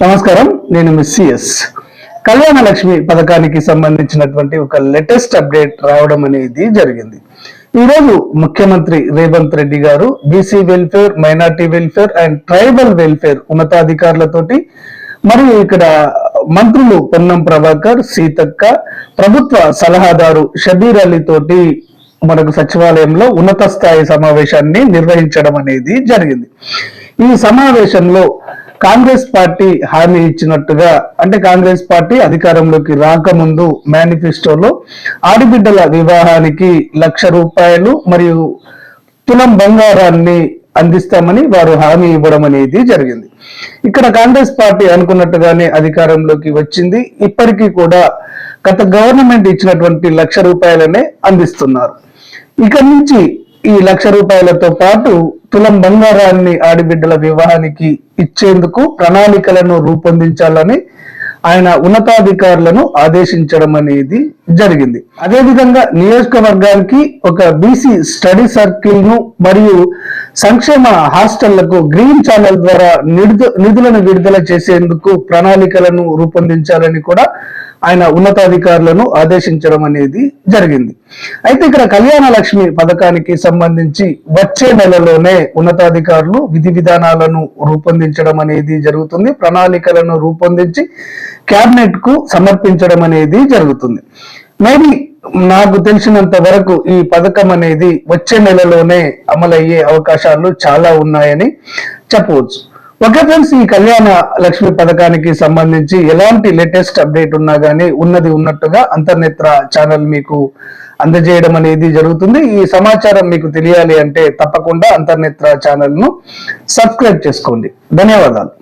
నమస్కారం నేను miss CS Kalyana Lakshmi పథకానికి సంబంధించినటువంటి ఒక లేటెస్ట్ అప్డేట్ రావడం అనేది జరిగింది. ఈ రోజు ముఖ్యమంత్రి Revanth Reddy garu BC welfare minority welfare and tribal welfare ఉన్నతాధికారులతోటి మరియు ఇక్కడ మంత్రులు పొన్నం ప్రభాకర్ సీతక్క ప్రభుత్వ సలహాదారు షబీర్ అలీ తోటి మనకు సచివాలయంలో ఉన్నత స్థాయి సమావేశాన్ని నిర్వహించడం అనేది జరిగింది. ఈ సమావేశంలో కాంగ్రెస్ పార్టీ హామీ ఇచ్చినట్టుగా అంటే కాంగ్రెస్ పార్టీ అధికారంలోకి రాకముందు మేనిఫెస్టోలో ఆడిబిడ్డల వివాహానికి లక్ష రూపాయలు మరియు తులం బంగారాన్ని అందిస్తామని వారు హామీ ఇవ్వడం అనేది జరిగింది. ఇక్కడ కాంగ్రెస్ పార్టీ అనుకున్నట్టుగానే అధికారంలోకి వచ్చింది. ఇప్పటికీ కూడా గత గవర్నమెంట్ ఇచ్చినటువంటి లక్ష రూపాయలనే అందిస్తున్నారు. ఇక నుంచి ఈ లక్ష రూపాయలతో పాటు తులం బంగారాన్ని ఆడిబిడ్డల వివాహానికి ఇచ్చేందుకు ప్రణాళికలను రూపొందించాలని ఆయన ఉన్నతాధికారులను ఆదేశించడం అనేది జరిగింది. అదేవిధంగా నియోజకవర్గానికి ఒక బీసీ స్టడీ సర్కిల్ను మరియు సంక్షేమ హాస్టళ్ళకు గ్రీన్ ఛానల్ ద్వారా నిధులను విడుదల చేసేందుకు ప్రణాళికలను రూపొందించాలని కూడా ఆయన ఉన్నతాధికారులను ఆదేశించడం అనేది జరిగింది. అయితే ఇక్కడ కళ్యాణ లక్ష్మి పథకానికి సంబంధించి వచ్చే నెలలోనే ఉన్నతాధికారులు విధి విధానాలను రూపొందించడం అనేది జరుగుతుంది. ప్రణాళికలను రూపొందించి క్యాబినెట్కు సమర్పించడం అనేది జరుగుతుంది. మేబీ నాకు తెలిసినంత వరకు ఈ పథకం అనేది వచ్చే నెలలోనే అమలయ్యే అవకాశాలు చాలా ఉన్నాయని చెప్పవచ్చు. ఓకే ఫ్రెండ్స్ ఈ కళ్యాణ లక్ష్మి పథకానికి సంబంధించి ఎలాంటి లేటెస్ట్ అప్డేట్ ఉన్నా కానీ ఉన్నది ఉన్నట్టుగా అంతర్నేత్ర ఛానల్ మీకు అందజేయడం అనేది జరుగుతుంది. ఈ సమాచారం మీకు తెలియాలి అంటే తప్పకుండా అంతర్నేత్ర ఛానల్ను సబ్స్క్రైబ్ చేసుకోండి. ధన్యవాదాలు.